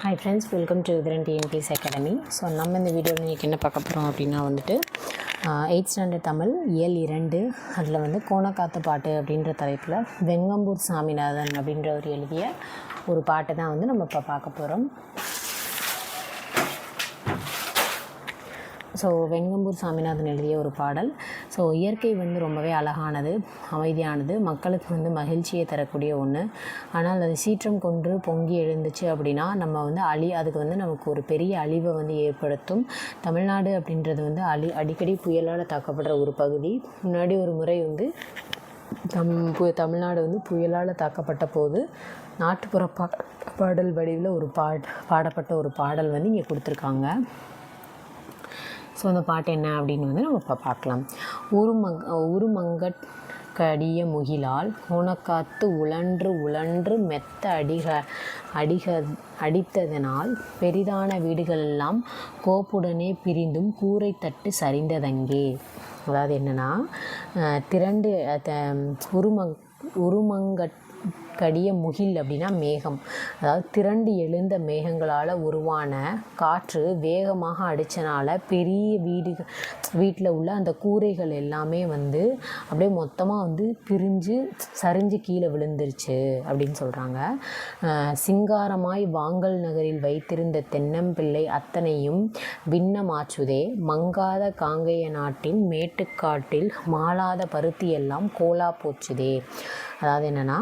Hi friends welcome to Udhiran TNPS academy so நம்ம இந்த வீடியோவில் இன்றைக்கி என்ன பார்க்க போகிறோம் அப்படின்னா வந்துட்டு எயிட் ஸ்டாண்டர்ட் தமிழ் இயல் இரண்டு அதில் வந்து கோணக்காத்து பாட்டு அப்படின்ற தலைப்பில் வெங்கம்பூர் சாமிநாதன் அப்படின்றவர் எழுதிய ஒரு பாட்டு தான் வந்து நம்ம இப்போ பார்க்க போகிறோம் ஸோ வெங்கம்பூர் சாமிநாதன் எழுதிய ஒரு பாடல். ஸோ இயற்கை வந்து ரொம்பவே அழகானது அமைதியானது மக்களுக்கு வந்து மகிழ்ச்சியை தரக்கூடிய ஒன்று ஆனால் அது சீற்றம் கொண்டு பொங்கி எழுந்துச்சு அப்படின்னா நம்ம வந்து அழி அதுக்கு வந்து நமக்கு ஒரு பெரிய அழிவை வந்து ஏற்படுத்தும். தமிழ்நாடு அப்படின்றது வந்து அழி அடிக்கடி புயலால் தாக்கப்படுற ஒரு பகுதி. முன்னாடி ஒரு முறை வந்து தம் பு தமிழ்நாடு வந்து புயலால் தாக்கப்பட்ட போது நாட்டுப்புற பா பாடல் வடிவில் ஒரு பாட் பாடப்பட்ட ஒரு பாடல் வந்து இங்கே கொடுத்துருக்காங்க. ஸோ அந்த பாட்டு என்ன அப்படின்னு வந்து நம்ம இப்போ பார்க்கலாம். உருமங் உருமங்கட் கடிய முகிலால் கோணக்காத்து உழன்று உழன்று மெத்த அடிக அடிக அடித்ததனால் பெரிதான வீடுகளெல்லாம் கோப்புடனே பிரிந்தும் கூரை தட்டு சரிந்ததங்கே. அதாவது என்னென்னா திரண்டு உருமங் உருமங்கட் கடிய முகில் அப்படின்னா மேகம். அதாவது திரண்டு எழுந்த மேகங்களால் உருவான காற்று வேகமாக அடித்தனால பெரிய வீடு வீட்டில் உள்ள அந்த கூரைகள் எல்லாமே வந்து அப்படியே மொத்தமாக வந்து பிரிஞ்சு சரிஞ்சு கீழே விழுந்துருச்சு அப்படின்னு சொல்கிறாங்க சிங்காரமாய் வாங்கல் நகரில் வைத்திருந்த தென்னம்பிள்ளை அத்தனையும் பின்னமாச்சுதே. மங்காத காங்கைய நாட்டின் மேட்டுக்காட்டில் மாளாத பருத்தி எல்லாம் கோலா போச்சுதே. அதாவது என்னென்னா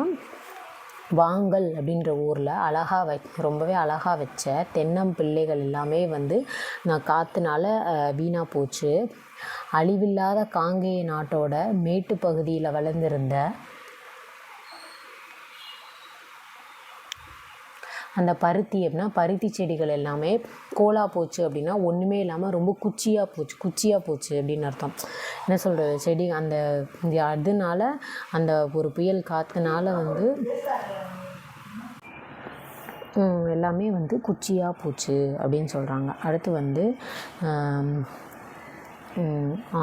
வாங்கல் அப்படின்ற ஊரில் அழகாக வை ரொம்பவே அழகாக வச்ச தென்னம்பிள்ளைகள் எல்லாமே வந்து நான் காற்றுனால வீணாக போச்சு. அழிவில்லாத காங்கேய நாட்டோட மேட்டு பகுதியில் வளர்ந்திருந்த அந்த பருத்தி அப்படின்னா பருத்தி செடிகள் எல்லாமே கோலா போச்சு அப்படின்னா ஒன்றுமே இல்லாமல் ரொம்ப குச்சியாக போச்சு குச்சியாக போச்சு அப்படின்னு அர்த்தம். என்ன சொல்கிறது செடி அந்த அதனால அந்த ஒரு புயல் காற்றுனால வந்து எல்லாமே வந்து குச்சியாக போச்சு அப்படின்னு சொல்கிறாங்க அடுத்து வந்து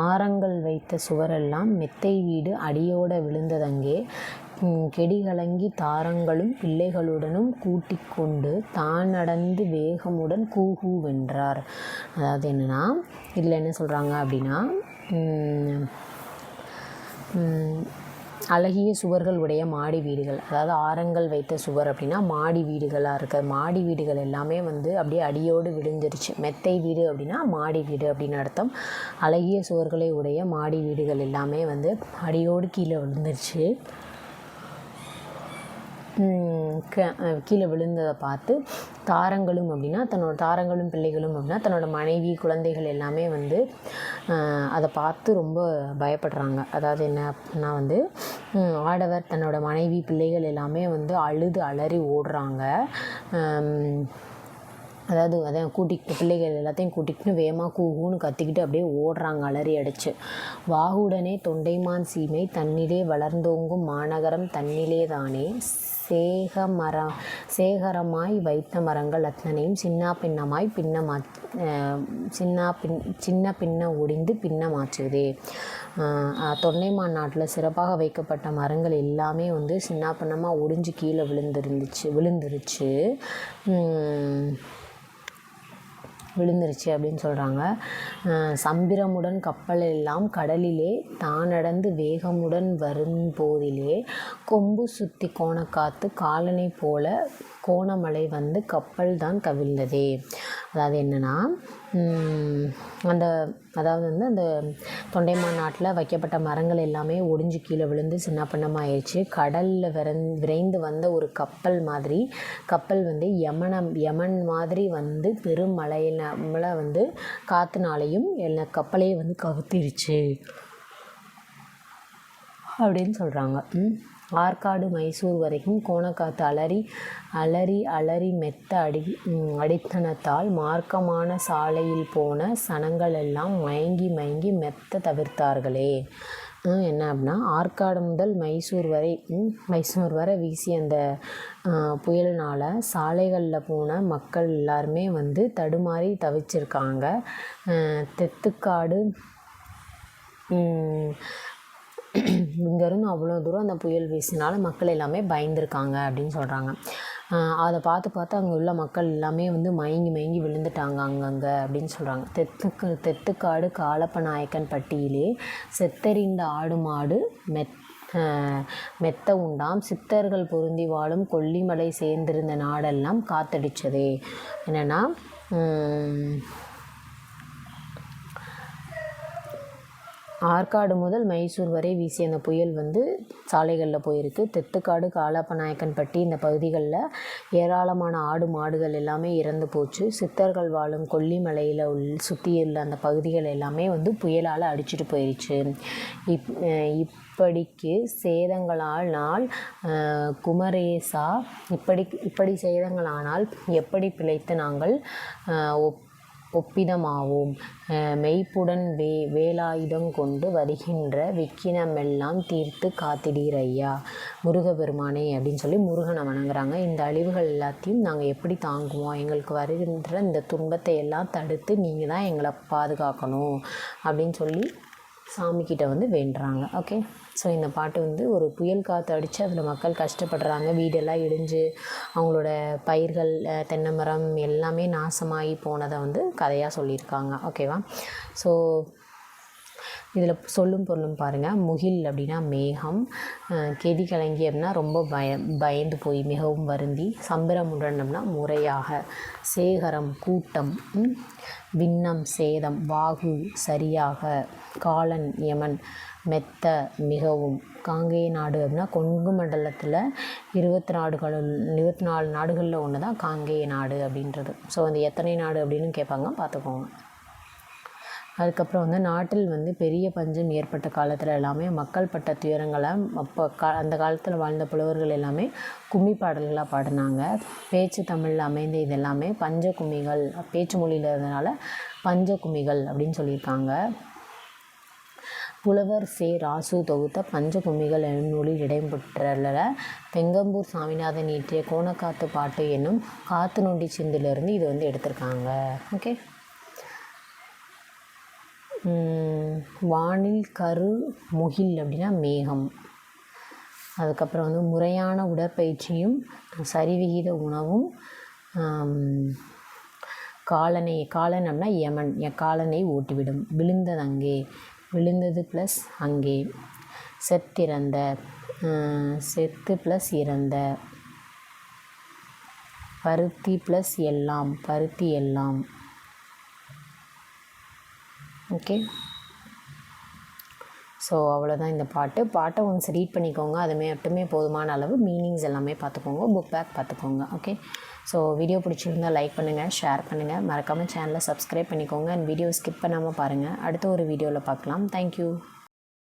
ஆரங்கள் வைத்த சுவரெல்லாம் மெத்தை வீடு அடியோட விழுந்ததங்கே கெடிகளங்கி தாரங்களும் பிள்ளைகளுடனும் கூட்டிக் கொண்டு தான் நடந்து வேகமுடன் கூகூ வென்றார் அதாவது என்னென்னா இதில் என்ன சொல்கிறாங்க அப்படின்னா அழகிய சுவர்கள் உடைய மாடி வீடுகள். அதாவது ஆரங்கள் வைத்த சுவர் அப்படின்னா மாடி வீடுகளாக இருக்குது மாடி வீடுகள் எல்லாமே வந்து அப்படியே அடியோடு விழுந்துருச்சு. மெத்தை வீடு அப்படின்னா மாடி வீடு அப்படின்னு அர்த்தம். அழகிய சுவர்களை உடைய மாடி வீடுகள் எல்லாமே வந்து அடியோடு கீழே விழுந்துருச்சு. கீழே விழுந்ததை பார்த்து தாரங்களும் அப்படின்னா தன்னோட தாரங்களும் பிள்ளைகளும் அப்படின்னா தன்னோட மனைவி குழந்தைகள் எல்லாமே வந்து அதை பார்த்து ரொம்ப பயப்படுறாங்க. அதாவது என்ன அப்படின்னா வந்து ஆடவர் தன்னோட மனைவி பிள்ளைகள் எல்லாமே வந்து அழுது அலறி ஓடுறாங்க. அதாவது அதான் கூட்டிக்கிட்டு பிள்ளைகள் எல்லாத்தையும் கூட்டிக்கிட்டு வேகமாக கூகுன்னு கத்திக்கிட்டு அப்படியே ஓடுறாங்க அலறி அடிச்சு. வாகுடனே தொண்டைமான் சீமை தன்னிலே வளர்ந்தோங்கும் மாநகரம் தன்னிலே தானே சேக சேகரமாய் வைத்த மரங்கள் அத்தனையும் சின்ன பின்னமாய் பின்னமா சின்ன பின் சின்ன பின்ன ஒடிந்து பின்னமாச்சுதே தொண்டைமான் நாட்டில் சிறப்பாக வைக்கப்பட்ட மரங்கள் எல்லாமே வந்து சின்ன பின்னமாக ஒடிஞ்சு கீழே விழுந்துருந்துச்சு விழுந்துருச்சு. விழுந்துருச்சு அப்படின்னு சொல்கிறாங்க சம்பிரமுடன் கப்பல் எல்லாம் கடலிலே தான் நடந்து வேகமுடன் வரும் போதிலே கொம்பு சுற்றி கோணக்காத்து காலனை போல கோணமலை வந்து கப்பல் தான் கவிழ்ந்ததே. அதாவது என்னென்னா அந்த அதாவது வந்து அந்த தொண்டைமான் நாட்டில் வைக்கப்பட்ட மரங்கள் எல்லாமே ஒடிஞ்சு கீழே விழுந்து சின்ன பின்னமாயிடுச்சு கடலில் விரந் விரைந்து வந்த ஒரு கப்பல் மாதிரி கப்பல் வந்து யமனம் யமன் மாதிரி வந்து பெரும் மழையில வந்து காற்றுனாலையும் எல்லா கப்பலையும் வந்து கவுத்திருச்சு. அப்படின்னு சொல்கிறாங்க ஆற்காடு மைசூர் வரைக்கும் கோணக்காத்து அலறி அலறி அலறி மெத்த அடி அடித்தனத்தால் மார்க்கமான சாலையில் போன சனங்கள் எல்லாம் மயங்கி மயங்கி மெத்த தவிர்த்தார்களே. என்ன அப்படின்னா ஆற்காடு முதல் மைசூர் வரை மைசூர் வரை வீசிய அந்த புயல்னால் சாலைகளில் போன மக்கள் எல்லாருமே வந்து தடுமாறி தவிச்சிருக்காங்க. தெத்துக்காடு இங்கேருந்து அவ்வளோ தூரம் அந்த புயல் வீசினால மக்கள் எல்லாமே பயந்துருக்காங்க அப்படின்னு சொல்கிறாங்க அதை பார்த்து பார்த்து அங்கே உள்ள மக்கள் எல்லாமே வந்து மயங்கி மயங்கி விழுந்துட்டாங்க அங்கங்கே அப்படின்னு சொல்கிறாங்க தெத்துக்கு தெத்துக்காடு காலப்ப நாயக்கன் பட்டியிலே செத்தறிந்த ஆடு மாடு மெத் மெத்த உண்டாம். சித்தர்கள் பொருந்தி வாழும் கொல்லிமலை சேர்ந்திருந்த நாடெல்லாம் காத்தடிச்சதே. என்னென்னா ஆற்காடு முதல் மைசூர் வரை வீசிய அந்த புயல் வந்து சாலைகளில் போயிருக்கு. தெத்துக்காடு காலாப்பநாயக்கன்பட்டி இந்த பகுதிகளில் ஏராளமான ஆடு மாடுகள் எல்லாமே இறந்து போச்சு. சித்தர்கள் வாழும் கொல்லிமலையில் உள் சுற்றியுள்ள அந்த பகுதிகள் எல்லாமே வந்து புயலால் அடிச்சிட்டு போயிடுச்சு இப் இப்படிக்கு சேதங்களால் நாள் குமரேசா இப்படி இப்படி சேதங்களானால் எப்படி பிழைத்து நாங்கள் ஒப் ஒப்பிதமாவோம் மெய்ப்புடன் வே வேலாயுதம் கொண்டு வருகின்ற விக்கினமெல்லாம் தீர்த்து காத்திடீர் ஐயா. அப்படின்னு சொல்லி முருகனை வணங்குறாங்க. இந்த அழிவுகள் எல்லாத்தையும் நாங்கள் எப்படி தாங்குவோம்? எங்களுக்கு வருகின்ற இந்த துன்பத்தை எல்லாம் தடுத்து நீங்கள் தான் எங்களை பாதுகாக்கணும் அப்படின்னு சொல்லி சாமிக்கிட்ட வந்து வேண்டுறாங்க ஓகே ஸோ இந்த பாட்டு வந்து ஒரு புயல் காற்று அடித்து அதில் மக்கள் கஷ்டப்படுறாங்க. வீடெல்லாம் இடிஞ்சு அவங்களோட பயிர்கள் தென்னை மரம் எல்லாமே நாசமாகி போனதை வந்து கதையாக சொல்லியிருக்காங்க ஓகேவா ஸோ இதில் சொல்லும் பொருளும் பாருங்கள் முகில் அப்படின்னா மேகம். கெதி கலங்கி அப்படின்னா ரொம்ப பய பயந்து போய் மிகவும் வருந்தி. சம்பரம் உடனம்னா முறையாக. சேகரம் கூட்டம் விண்ணம் சேதம் வாகு சரியாக. காலன் யமன் மெத்த மிகவும். காங்கேய நாடு அப்படின்னா கொங்கு மண்டலத்தில் இருபத்தி நாடுகள் இருபத்தி நாலு நாடுகளில் ஒன்று தான் காங்கேய நாடு அப்படின்றது. ஸோ அந்த எத்தனை நாடு அப்படின்னு கேட்பாங்க? பார்த்துக்கோங்க. அதுக்கப்புறம் வந்து நாட்டில் வந்து பெரிய பஞ்சம் ஏற்பட்ட காலத்தில் எல்லாமே மக்கள் பட்ட துயரங்களை அப்போ கா அந்த காலத்தில் வாழ்ந்த புலவர்கள் எல்லாமே கும்மி பாடல்களாக பாடினாங்க. பேச்சு தமிழில் அமைந்த இது எல்லாமே பஞ்ச கும்மிகள் பேச்சு மொழியில் இருந்ததுனால பஞ்ச கும்மிகள் அப்படின்னு சொல்லியிருக்காங்க. புலவர் சே ராசு தொகுத்த பஞ்ச கும்மிகள் என்னும் நூலில் இடம்பெற்றுள்ள வெங்கம்பூர் சாமிநாதன் இயற்றிய கோணக்காத்து பாட்டு என்னும் காத்து நொண்டி சிந்திலிருந்து இது வந்து எடுத்திருக்காங்க. ஓகே? வானில் கரு முகில் அப்படின்னா மேகம். அதுக்கப்புறம் வந்து முறையான உடற்பயிற்சியும் சரிவிகித உணவும் காலனை காலன் அப்படின்னா யமன் காலனை ஓட்டிவிடும். விழுந்தது அங்கே விழுந்தது ப்ளஸ் அங்கே. செத்திறந்த செத்து ப்ளஸ் இறந்த. பருத்தி ப்ளஸ் எல்லாம் பருத்தி எல்லாம். ஓகே. ஸோ அவ்வளோதான் இந்த பாட்டு. பாட்டை ஒன்ஸ் ரீட் பண்ணிக்கோங்க. அதுமே மட்டுமே போதுமான அளவு மீனிங்ஸ் எல்லாமே பார்த்துக்கோங்க. புக் பேக் பார்த்துக்கோங்க. ஓகே ஸோ வீடியோ பிடிச்சிருந்தால் லைக் பண்ணுங்கள் ஷேர் பண்ணுங்கள் மறக்காமல் சேனலை சப்ஸ்கிரைப் பண்ணிக்கோங்க. அண்ட் வீடியோ ஸ்கிப் பண்ணாமல் பாருங்கள் அடுத்த ஒரு வீடியோவில் பார்க்கலாம். தேங்க்யூ